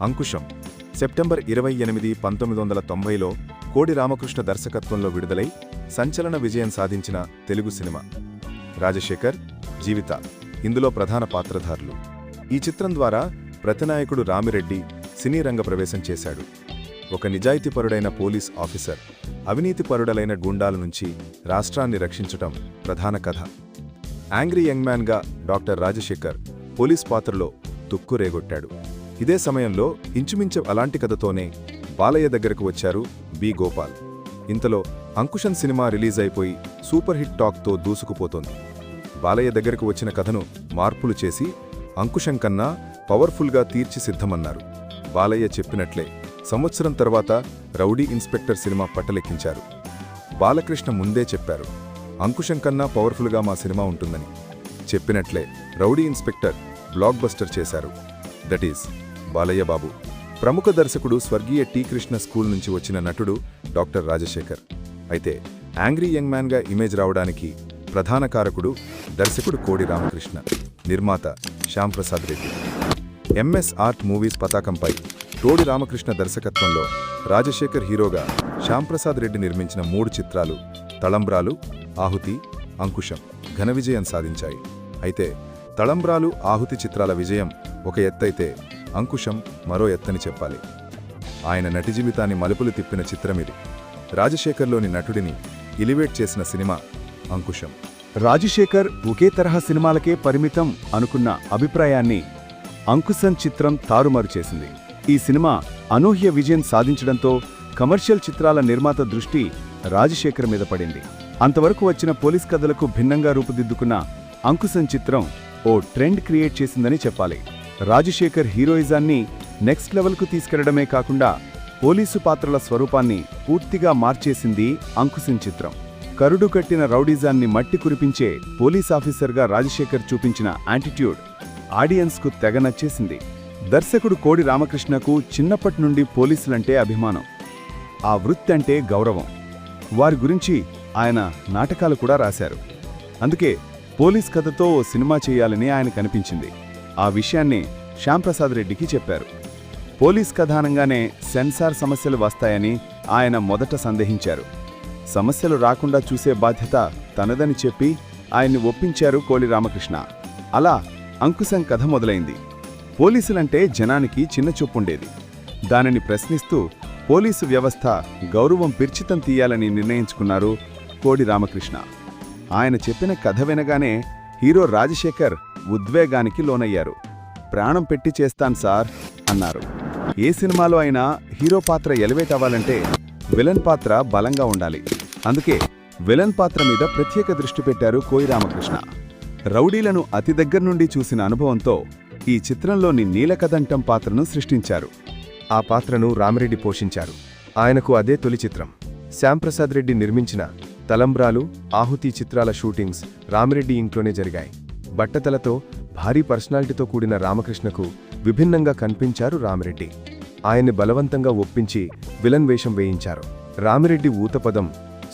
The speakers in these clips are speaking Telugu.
అంకుశం. సెప్టెంబర్ ఇరవై ఎనిమిది పంతొమ్మిది వందల తొంభైలో కోడి రామకృష్ణ దర్శకత్వంలో విడుదలై సంచలన విజయం సాధించిన తెలుగు సినిమా. రాజశేఖర్ జీవిత. ఇందులో ప్రధాన పాత్రధారులు. ఈ చిత్రం ద్వారా ప్రతినాయకుడు రామిరెడ్డి సినీ రంగ ప్రవేశం చేశాడు. ఒక నిజాయితీపరుడైన పోలీస్ ఆఫీసర్ అవినీతిపరుడలైన గూండాల నుంచి రాష్ట్రాన్ని రక్షించటం ప్రధాన కథ. యాంగ్రీ యంగ్ మ్యాన్గా డాక్టర్ రాజశేఖర్ పోలీస్ పాత్రలో తుక్కు రేగొట్టాడు. ఇదే సమయంలో ఇంచుమించు అలాంటి కథతోనే బాలయ్య దగ్గరకు వచ్చారు బి. గోపాల్. ఇంతలో అంకుషన్ సినిమా రిలీజ్ అయిపోయి సూపర్ హిట్ టాక్తో దూసుకుపోతోంది. బాలయ్య దగ్గరకు వచ్చిన కథను మార్పులు చేసి అంకుశం కన్నా పవర్ఫుల్గా తీర్చి సిద్ధమన్నారు బాలయ్య చెప్పినట్లే సంవత్సరం తర్వాత రౌడీ ఇన్స్పెక్టర్ సినిమా పట్టలెక్కించారు. బాలకృష్ణ ముందే చెప్పారు అంకుశం కన్నా పవర్ఫుల్గా మా సినిమా ఉంటుందని. చెప్పినట్లే రౌడీ ఇన్స్పెక్టర్ బ్లాక్ బస్టర్ చేశారు. That is Balayya Babu. ప్రముఖ దర్శకుడు స్వర్గీయ టి కృష్ణ స్కూల్ నుంచి వచ్చిన నటుడు డాక్టర్ రాజశేఖర్. అయితే యాంగ్రీ యంగ్ మ్యాన్గా ఇమేజ్ రావడానికి ప్రధాన కారకుడు దర్శకుడు కోడి రామకృష్ణ నిర్మాత Shyamprasad Reddy. MS art movies పతాకంపై తోడి రామకృష్ణ దర్శకత్వంలో రాజశేఖర్ హీరోగా శ్యాంప్రసాద్ రెడ్డి నిర్మించిన మూడు చిత్రాలు తళంబ్రాలు ఆహుతి అంకుశం ఘన విజయం సాధించాయి. అయితే తళంబ్రాలు ఆహుతి చిత్రాల విజయం ఒక ఎత్తైతే అంకుశం మరో ఎత్తని చెప్పాలి. ఆయన నటి జీవితాన్ని మలుపులు తిప్పిన చిత్రమిది రాజశేఖర్లోని నటుడిని ఎలివేట్ చేసిన సినిమా అంకుశం. రాజశేఖర్ ఒకే తరహా సినిమాలకే పరిమితం అనుకున్న అభిప్రాయాన్ని అంకుశన్ చిత్రం తారుమారు చేసింది. ఈ సినిమా అనూహ్య విజయం సాధించడంతో కమర్షియల్ చిత్రాల నిర్మాత దృష్టి రాజశేఖర్ మీద పడింది. అంతవరకు వచ్చిన పోలీస్ కథలకు భిన్నంగా రూపుదిద్దుకున్న అంకుశన్ చిత్రం ఓ ట్రెండ్ క్రియేట్ చేసిందని చెప్పాలి. రాజశేఖర్ హీరోయిజాన్ని నెక్స్ట్ లెవెల్కు తీసుకెళ్ళడమే కాకుండా పోలీసు పాత్రల స్వరూపాన్ని పూర్తిగా మార్చేసింది అంకుశం చిత్రం. కరుడు కట్టిన రౌడీజాన్ని మట్టి కురిపించే పోలీస్ ఆఫీసర్గా రాజశేఖర్ చూపించిన యాంటిట్యూడ్ ఆడియన్స్కు తెగ నచ్చేసింది. దర్శకుడు కోడి రామకృష్ణకు చిన్నప్పటి నుండి పోలీసులంటే అభిమానం. ఆ వృత్తి అంటే గౌరవం. వారి గురించి ఆయన నాటకాలు కూడా రాశారు. అందుకే పోలీస్ కథతో ఓ సినిమా చేయాలని ఆయన కనిపించింది ఆ విషయాన్ని శ్యాంప్రసాద్ రెడ్డికి చెప్పారు. పోలీస్ కథానంగానే సెన్సార్ సమస్యలు వస్తాయని ఆయన మొదట సందేహించారు. సమస్యలు రాకుండా చూసే బాధ్యత తనదని చెప్పి ఆయన్ని ఒప్పించారు కోలి రామకృష్ణ. అలా అంకుశం కథ మొదలైంది. పోలీసులంటే జనానికి చిన్న చూపుండేది. దానిని ప్రశ్నిస్తూ పోలీసు వ్యవస్థ గౌరవం పిర్చితం తీయాలని నిర్ణయించుకున్నారు కోడి రామకృష్ణ. ఆయన చెప్పిన కథ వినగానే హీరో రాజశేఖర్ ఉద్వేగానికి లోనయ్యారు. ప్రాణం పెట్టి చేస్తాను సార్ అన్నారు. ఏ సినిమాలో అయినా హీరో పాత్ర ఎలివేట్ అవ్వాలంటే విలన్ పాత్ర బలంగా ఉండాలి. అందుకే విలన్ పాత్ర మీద ప్రత్యేక దృష్టి పెట్టారు కోయి రామకృష్ణ. రౌడీలను అతి దగ్గర నుండి చూసిన అనుభవంతో ఈ చిత్రంలోని నీలకదంటం పాత్రను సృష్టించారు. ఆ పాత్రను రామిరెడ్డి పోషించారు. ఆయనకు అదే తొలి చిత్రం. శ్యాంప్రసాద్ రెడ్డి నిర్మించిన తలంబ్రాలు ఆహుతి చిత్రాల షూటింగ్స్ రామిరెడ్డి ఇంట్లోనే జరిగాయి. బట్టతలతో భారీ పర్సనాలిటీతో కూడిన రామకృష్ణకు విభిన్నంగా కనిపించారు రామిరెడ్డి. ఆయన్ని బలవంతంగా ఒప్పించి విలన్ వేషం వేయించారు. రామిరెడ్డి ఊతపదం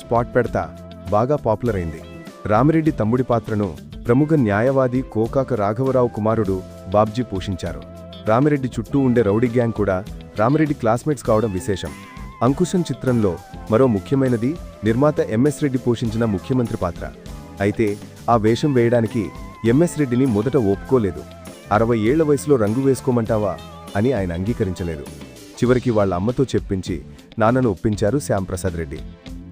స్పాట్ పెడతా బాగా పాపులర్ అయింది. రామిరెడ్డి తమ్ముడి పాత్రను ప్రముఖ న్యాయవాది కోకాక రాఘవరావు కుమారుడు బాబ్జీ పోషించారు. రామిరెడ్డి చుట్టూ ఉండే రౌడీ గ్యాంగ్ కూడా రామిరెడ్డి క్లాస్మేట్స్ కావడం విశేషం. అంకుశం చిత్రంలో మరో ముఖ్యమైనది నిర్మాత ఎంఎస్ రెడ్డి పోషించిన ముఖ్యమంత్రి పాత్ర. అయితే ఆ వేషం వేయడానికి ఎంఎస్ రెడ్డిని మొదట ఒప్పుకోలేదు. అరవై ఏళ్ళ వయసులో రంగు వేసుకోమంటావా అని ఆయన అంగీకరించలేదు. చివరికి వాళ్ళ అమ్మతో చెప్పించి నాన్నను ఒప్పించారు శ్యాంప్రసాద్ రెడ్డి.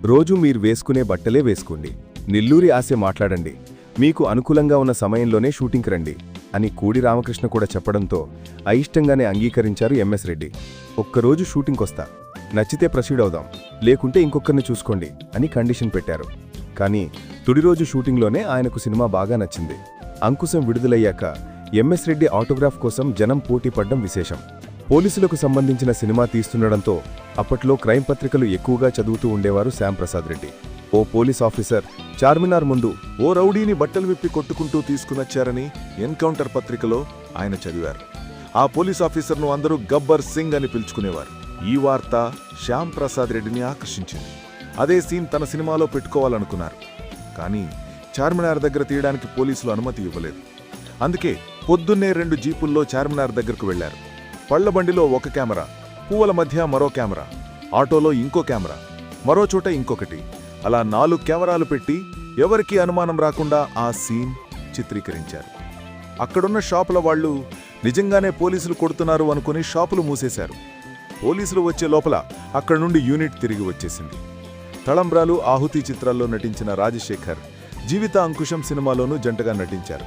రోజు మీరు వేసుకునే బట్టలే వేసుకోండి. నిల్లూరి ఆశ మాట్లాడండి. మీకు అనుకూలంగా ఉన్న సమయంలోనే షూటింగ్కి రండి అని కూడి రామకృష్ణ కూడా చెప్పడంతో అయిష్టంగానే అంగీకరించారు ఎంఎస్ రెడ్డి. ఒక్కరోజు షూటింగ్కొస్తా నచ్చితే ప్రొసీడ్ అవుదాం. లేకుంటే ఇంకొకరిని చూసుకోండి అని కండిషన్ పెట్టారు. కానీ తుడి రోజు షూటింగ్లోనే ఆయనకు సినిమా బాగా నచ్చింది. అంకుశం విడుదలయ్యాక ఎంఎస్ రెడ్డి ఆటోగ్రాఫ్ కోసం జనం పోటీ పడ్డం విశేషం. పోలీసులకు సంబంధించిన సినిమా తీస్తుండడంతో అప్పట్లో క్రైమ్ పత్రికలు ఎక్కువగా చదువుతూ ఉండేవారు శ్యాంప్రసాద్ రెడ్డి. ఓ పోలీస్ ఆఫీసర్ చార్మినార్ ముందు ఓ రౌడీని బట్టలు విప్పి కొట్టుకుంటూ తీసుకునొచ్చారని ఎన్కౌంటర్ పత్రికలో ఆయన చదివారు. ఆ పోలీస్ ఆఫీసర్ను అందరూ గబ్బర్ సింగ్ అని పిలుచుకునేవారు. ఈ వార్త శ్యామ్ ప్రసాద్ రెడ్డిని ఆకర్షించింది. అదే సీన్ తన సినిమాలో పెట్టుకోవాలనుకున్నారు. కానీ చార్మినార్ దగ్గర తీయడానికి పోలీసులు అనుమతి ఇవ్వలేదు. అందుకే పొద్దున్నే రెండు జీపుల్లో చార్మినార్ దగ్గరకు వెళ్ళారు. పళ్ళబండిలో ఒక కెమెరా పువ్వుల మధ్య మరో కెమెరా ఆటోలో ఇంకో కెమెరా మరో చోట ఇంకొకటి. అలా నాలుగు కెమెరాలు పెట్టి ఎవరికీ అనుమానం రాకుండా ఆ సీన్ చిత్రీకరించారు. అక్కడున్న షాపుల వాళ్ళు నిజంగానే పోలీసులు కొడుతున్నారు అనుకుని షాపులు మూసేశారు. పోలీసులు వచ్చే లోపల అక్కడి నుండి యూనిట్ తిరిగి వచ్చేసింది. తళంబ్రాలు ఆహుతి చిత్రాల్లో నటించిన రాజశేఖర్ జీవిత అంకుశం సినిమాలోనూ జంటగా నటించారు.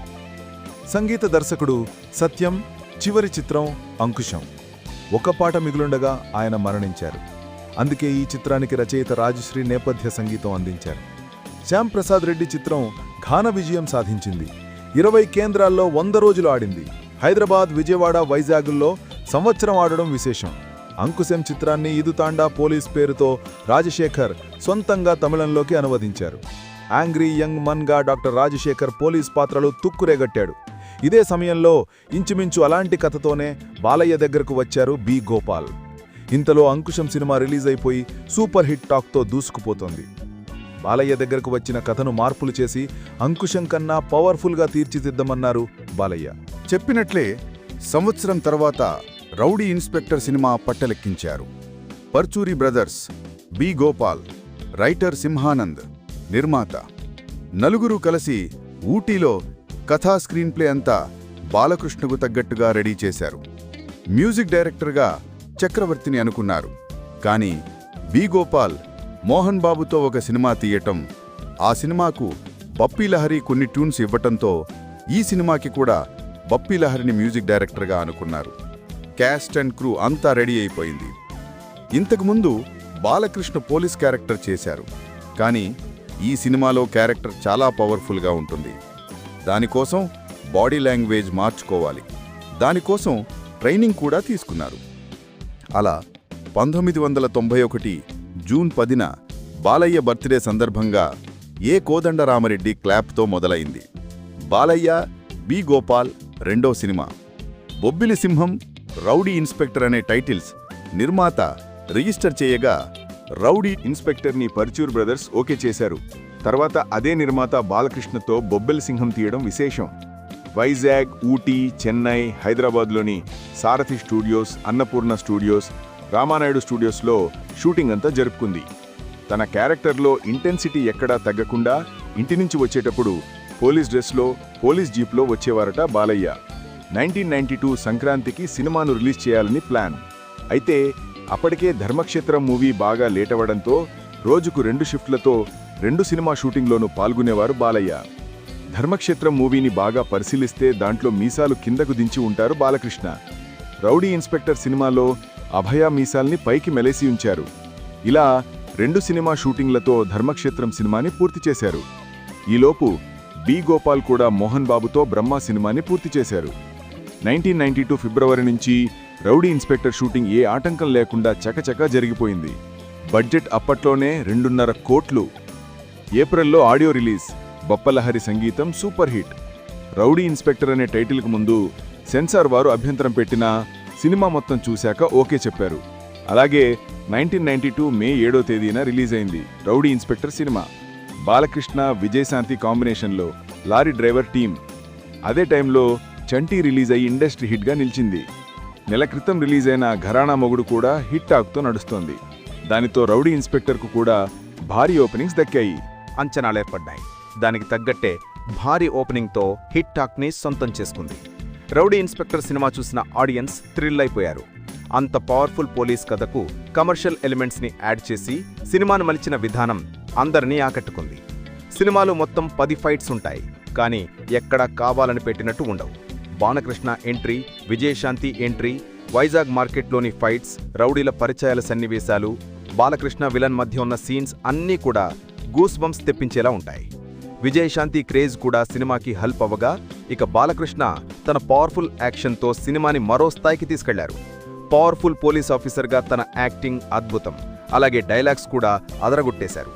సంగీత దర్శకుడు సత్యం చివరి చిత్రం అంకుశం. ఒక పాట మిగులుండగా ఆయన మరణించారు. అందుకే ఈ చిత్రానికి రచయిత రాజశ్రీ నేపథ్య సంగీతం అందించారు. శ్యామ్ ప్రసాద్ రెడ్డి చిత్రం ఘాన విజయం సాధించింది. ఇరవై కేంద్రాల్లో వంద రోజులు ఆడింది. హైదరాబాద్ విజయవాడ వైజాగుల్లో సంవత్సరం ఆడడం విశేషం. అంకుశం చిత్రాన్ని ఇదుతాండా పోలీస్ పేరుతో రాజశేఖర్ సొంతంగా తమిళంలోకి అనువదించారు. యాంగ్రీ యంగ్ మన్గా డాక్టర్ రాజశేఖర్ పోలీస్ పాత్రలు తుక్కురేగట్టాడు. ఇదే సమయంలో ఇంచుమించు అలాంటి కథతోనే బాలయ్య దగ్గరకు వచ్చారు బి. గోపాల్. ఇంతలో అంకుశం సినిమా రిలీజ్ అయిపోయి సూపర్ హిట్ టాక్తో దూసుకుపోతోంది. బాలయ్య దగ్గరకు వచ్చిన కథను మార్పులు చేసి అంకుశం కన్నా పవర్ఫుల్గా తీర్చిదిద్దమన్నారు బాలయ్య. చెప్పినట్లే సంవత్సరం తర్వాత rowdy inspector cinema పట్టలెక్కించారు. Paruchuri brothers B. Gopal writer Simhanand. నిర్మాత. నలుగురు కలిసి ఊటీలో కథా స్క్రీన్ప్లే అంతా బాలకృష్ణకు తగ్గట్టుగా రెడీ చేశారు. మ్యూజిక్ డైరెక్టర్గా చక్రవర్తిని అనుకున్నారు. కానీ బి గోపాల్ మోహన్ బాబుతో ఒక సినిమా తీయటం ఆ సినిమాకు బప్పీలహరి కొన్ని ట్యూన్స్ ఇవ్వటంతో ఈ సినిమాకి కూడా బప్పీలహరిని మ్యూజిక్ డైరెక్టర్గా అనుకున్నారు. క్యాస్ట్ అండ్ క్రూ అంతా రెడీ అయిపోయింది. ఇంతకుముందు బాలకృష్ణ పోలీస్ క్యారెక్టర్ చేశారు. కానీ ఈ సినిమాలో క్యారెక్టర్ చాలా పవర్ఫుల్గా ఉంటుంది. దానికోసం బాడీ లాంగ్వేజ్ మార్చుకోవాలి. దానికోసం ట్రైనింగ్ కూడా తీసుకున్నారు. అలా పంతొమ్మిది వందల తొంభై ఒకటి జూన్ పదిన బాలయ్య బర్త్డే సందర్భంగా ఏ కోదండరామరెడ్డి క్లాప్తో మొదలైంది. బాలయ్య బి గోపాల్ రెండో cinema. Bobbili Simham rowdy inspector అనే టైటిల్స్ నిర్మాత రిజిస్టర్ చేయగా రౌడీ ఇన్స్పెక్టర్ని పర్చూర్ బ్రదర్స్ ఓకే చేశారు. తర్వాత అదే నిర్మాత బాలకృష్ణతో బొబ్బెల్ సింహం తీయడం విశేషం. వైజాగ్ ఊటీ చెన్నై హైదరాబాద్లోని సారథి స్టూడియోస్ అన్నపూర్ణ స్టూడియోస్ రామానాయుడు స్టూడియోస్లో షూటింగ్ అంతా జరుపుకుంది. తన క్యారెక్టర్లో ఇంటెన్సిటీ ఎక్కడా తగ్గకుండా ఇంటి నుంచి వచ్చేటప్పుడు పోలీస్ డ్రెస్లో పోలీస్ జీప్లో వచ్చేవారట బాలయ్య. నైన్టీన్ నైన్టీ టూ సంక్రాంతికి సినిమాను రిలీజ్ చేయాలని ప్లాన్. అయితే అప్పటికే ధర్మక్షేత్రం మూవీ బాగా లేట్ అవ్వడంతో రోజుకు రెండు షిఫ్ట్లతో రెండు సినిమా షూటింగ్లోనూ పాల్గొనేవారు బాలయ్య. ధర్మక్షేత్రం మూవీని బాగా పరిశీలిస్తే దాంట్లో మీసాలు కిందకు దించి ఉంటారు బాలకృష్ణ. రౌడీ ఇన్స్పెక్టర్ సినిమాలో అభయ మీసాల్ని పైకి మెలేసి ఉంచారు. ఇలా రెండు సినిమా షూటింగ్లతో ధర్మక్షేత్రం సినిమాని పూర్తి చేశారు. ఈలోపు బి గోపాల్ కూడా మోహన్ బాబుతో బ్రహ్మ సినిమాని పూర్తి చేశారు. నైన్టీన్ నైన్టీ టూ ఫిబ్రవరి నుంచి రౌడీ ఇన్స్పెక్టర్ షూటింగ్ ఏ ఆటంకం లేకుండా చకచకా జరిగిపోయింది. బడ్జెట్ అప్పట్లోనే రెండున్నర కోట్లు. ఏప్రిల్లో ఆడియో రిలీజ్ బొప్పలహరి సంగీతం సూపర్ హిట్. రౌడీ ఇన్స్పెక్టర్ అనే టైటిల్కు ముందు సెన్సార్ వారు అభ్యంతరం పెట్టినా సినిమా మొత్తం చూశాక ఓకే చెప్పారు. అలాగే నైన్టీన్ నైన్టీ టూ మే ఏడో తేదీన రిలీజ్ అయింది rowdy inspector cinema. Balakrishna Vijayashanti కాంబినేషన్లో లారీ డ్రైవర్ టీం అదే టైంలో చంటి రిలీజ్ అయ్యి ఇండస్ట్రీ హిట్గా నిలిచింది. నెల క్రితం రిలీజ్ అయిన ఘరానా మొగుడు కూడా హిట్ టాక్తో నడుస్తోంది. దానితో రౌడీ ఇన్స్పెక్టర్కు కూడా భారీ ఓపెనింగ్స్ దక్కాయి. అంచనాలేర్పడ్డాయి దానికి తగ్గట్టే భారీ ఓపెనింగ్తో హిట్ టాక్ని సొంతం చేసుకుంది. రౌడీ ఇన్స్పెక్టర్ సినిమా చూసిన ఆడియన్స్ థ్రిల్ అయిపోయారు అంత పవర్ఫుల్ పోలీస్ కథకు కమర్షియల్ ఎలిమెంట్స్ని యాడ్ చేసి సినిమాను మలిచిన విధానం అందరినీ ఆకట్టుకుంది. సినిమాలో మొత్తం పది ఫైట్స్ ఉంటాయి. కానీ ఎక్కడా కావాలని పెట్టినట్టు ఉండవు. బాలకృష్ణ ఎంట్రీ విజయశాంతి ఎంట్రీ వైజాగ్ మార్కెట్లోని ఫైట్స్ రౌడీల పరిచయాల సన్నివేశాలు బాలకృష్ణ విలన్ మధ్య ఉన్న సీన్స్ అన్నీ కూడా గూస్ బంప్స్ తెప్పించేలా ఉంటాయి. విజయశాంతి క్రేజ్ కూడా సినిమాకి హెల్ప్ అవ్వగా ఇక బాలకృష్ణ తన పవర్ఫుల్ యాక్షన్తో సినిమాని మరో స్థాయికి తీసుకెళ్ళారు. పవర్ఫుల్ పోలీస్ ఆఫీసర్గా తన యాక్టింగ్ అద్భుతం. అలాగే డైలాగ్స్ కూడా అదరగొట్టేశారు.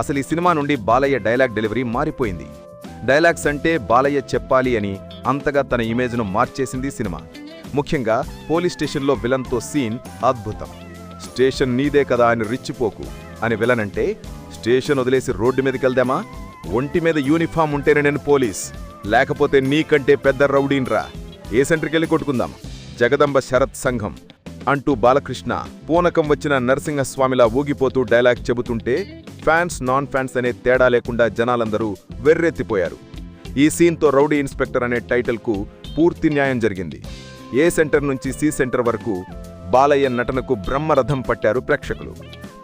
అసలు ఈ సినిమా నుండి బాలయ్య డైలాగ్ డెలివరీ మారిపోయింది. డైలాగ్స్ అంటే బాలయ్య చెప్పాలి అని అంతగా తన ఇమేజ్ను మార్చేసింది సినిమా. ముఖ్యంగా పోలీస్ స్టేషన్లో విలన్తో సీన్ అద్భుతం. స్టేషన్ నీదే కదా అని రిచ్చిపోకు. అని విలన్ అంటే స్టేషన్ వదిలేసి రోడ్డు మీదకెళ్దామా? ఒంటి మీద యూనిఫామ్ ఉంటేనే నేను పోలీస్. లేకపోతే నీకంటే పెద్ద రౌడీన్రా. ఏ సెంటర్కెళ్ళి కొట్టుకుందాం? జగదంబ శరత్ సంఘం. అంటూ బాలకృష్ణ పూనకం వచ్చిన నరసింహస్వామిలా ఊగిపోతూ డైలాగ్ చెబుతుంటే ఫ్యాన్స్ నాన్ ఫ్యాన్స్ అనే తేడా లేకుండా జనాలందరూ వెర్రెత్తిపోయారు. ఈ సీన్తో రౌడీ ఇన్స్పెక్టర్ అనే టైటిల్కు పూర్తి న్యాయం జరిగింది. ఏ సెంటర్ నుంచి సి సెంటర్ వరకు బాలయ్య నటనకు బ్రహ్మరథం పట్టారు ప్రేక్షకులు.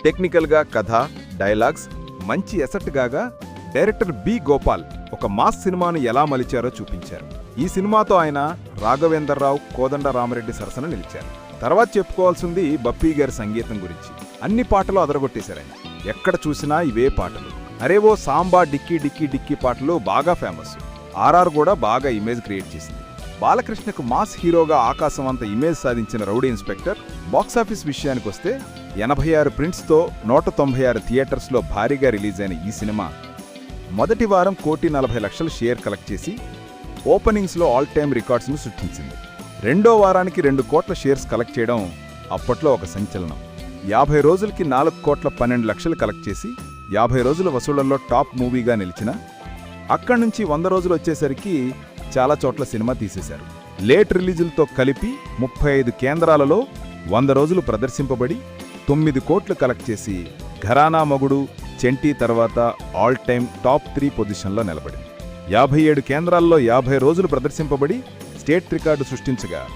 టెక్నికల్గా కథ డైలాగ్స్ మంచి ఎసెట్ గాగా డైరెక్టర్ బి గోపాల్ ఒక మాస్ సినిమాను ఎలా మలిచారో చూపించారు. ఈ సినిమాతో ఆయన రాఘవేంద్రరావు కోదండ రామరెడ్డి సరసన నిలిచారు. తర్వాత చెప్పుకోవాల్సింది బప్పీ గారి సంగీతం గురించి. అన్ని పాటలు అదరగొట్టేశారు ఆయన. ఎక్కడ చూసినా ఇవే పాటలు. అరే ఓ సాంబా డిక్కీ డిక్కీ డిక్కీ పాటలు బాగా ఫేమస్ ఆర్ఆర్ కూడా బాగా ఇమేజ్ క్రియేట్ చేసింది. బాలకృష్ణకు మాస్ హీరోగా ఆకాశం అంత ఇమేజ్ సాధించిన రౌడీ ఇన్స్పెక్టర్ బాక్సాఫీస్ విషయానికి వస్తే ఎనభై ఆరు ప్రింట్స్తో నూట తొంభై ఆరు థియేటర్స్లో భారీగా రిలీజ్ అయిన ఈ సినిమా మొదటి వారం కోటి నలభై లక్షల షేర్ కలెక్ట్ చేసి ఓపెనింగ్స్లో ఆల్ టైమ్ రికార్డ్స్ను సృష్టించింది. రెండో వారానికి రెండు కోట్ల షేర్స్ కలెక్ట్ చేయడం అప్పట్లో ఒక సంచలనం. యాభై రోజులకి నాలుగు కోట్ల పన్నెండు లక్షలు కలెక్ట్ చేసి యాభై రోజుల వసూళ్ళలో టాప్ మూవీగా నిలిచిన అక్కడి నుంచి వంద రోజులు వచ్చేసరికి చాలా చోట్ల సినిమా తీసేశారు. లేట్ రిలీజులతో కలిపి ముప్పై ఐదు కేంద్రాలలో వంద రోజులు ప్రదర్శింపబడి తొమ్మిది కోట్లు కలెక్ట్ చేసి ఘరానా మొగుడు చెంటి తర్వాత ఆల్ టైమ్ టాప్ త్రీ పొజిషన్లో నిలబడింది. యాభై ఏడు కేంద్రాల్లో యాభై రోజులు ప్రదర్శింపబడి స్టేట్ రికార్డు సృష్టించగా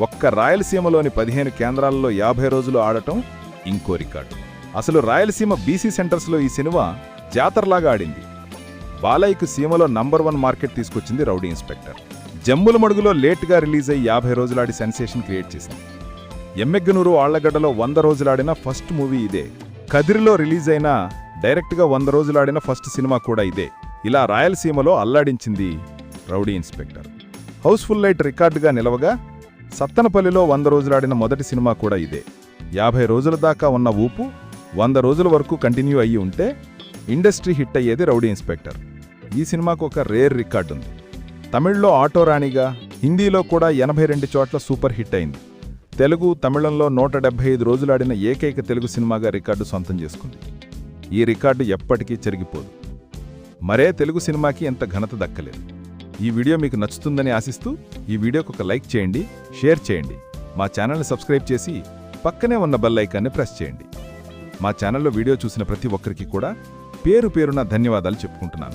ఒక్క రాయలసీమలోని పదిహేను కేంద్రాల్లో యాభై రోజులు ఆడటం ఇంకో రికార్డు. అసలు రాయలసీమ బీసీ సెంటర్స్లో ఈ సినిమా జాతరలాగా ఆడింది. బాలయ్యకు సీమలో నంబర్ వన్ మార్కెట్ తీసుకొచ్చింది రౌడీ ఇన్స్పెక్టర్. జమ్ముల మడుగులో లేట్గా రిలీజ్ అయ్యి యాభై రోజులాడి సెన్సేషన్ క్రియేట్ చేసింది. ఎమ్మెగ్గనూరు ఆళ్ళగడ్డలో వంద రోజులాడిన ఫస్ట్ మూవీ ఇదే. కదిరిలో రిలీజ్ అయిన డైరెక్ట్గా వంద రోజులాడిన ఫస్ట్ సినిమా కూడా ఇదే. ఇలా రాయలసీమలో అల్లాడించింది rowdy inspector. House full light రికార్డుగా నిలవగా సత్తనపల్లిలో వంద రోజులాడిన మొదటి సినిమా కూడా ఇదే. యాభై రోజుల దాకా ఉన్న ఊపు వంద రోజుల వరకు కంటిన్యూ అయ్యి ఉంటే ఇండస్ట్రీ హిట్ అయ్యేది రౌడీ ఇన్స్పెక్టర్. ఈ సినిమాకు ఒక రేర్ రికార్డు ఉంది. తమిళ్ళో ఆటో రాణిగా హిందీలో కూడా ఎనభై రెండు చోట్ల సూపర్ హిట్ అయింది. తెలుగు తమిళంలో నూట డెబ్బై ఐదు రోజులాడిన ఏకైక తెలుగు సినిమాగా రికార్డు సొంతం చేసుకుంది. ఈ రికార్డు ఎప్పటికీ చెరిగిపోదు. మరే తెలుగు సినిమాకి ఎంత ఘనత దక్కలేదు. ఈ వీడియో మీకు నచ్చుతుందని ఆశిస్తూ ఈ వీడియోకు ఒక లైక్ చేయండి షేర్ చేయండి. మా ఛానల్ని సబ్స్క్రైబ్ చేసి పక్కనే ఉన్న బెల్ ఐకాన్ని ప్రెస్ చేయండి. మా ఛానల్లో వీడియో చూసిన ప్రతి ఒక్కరికి కూడా పేరు పేరున ధన్యవాదాలు చెప్పుకుంటున్నాను.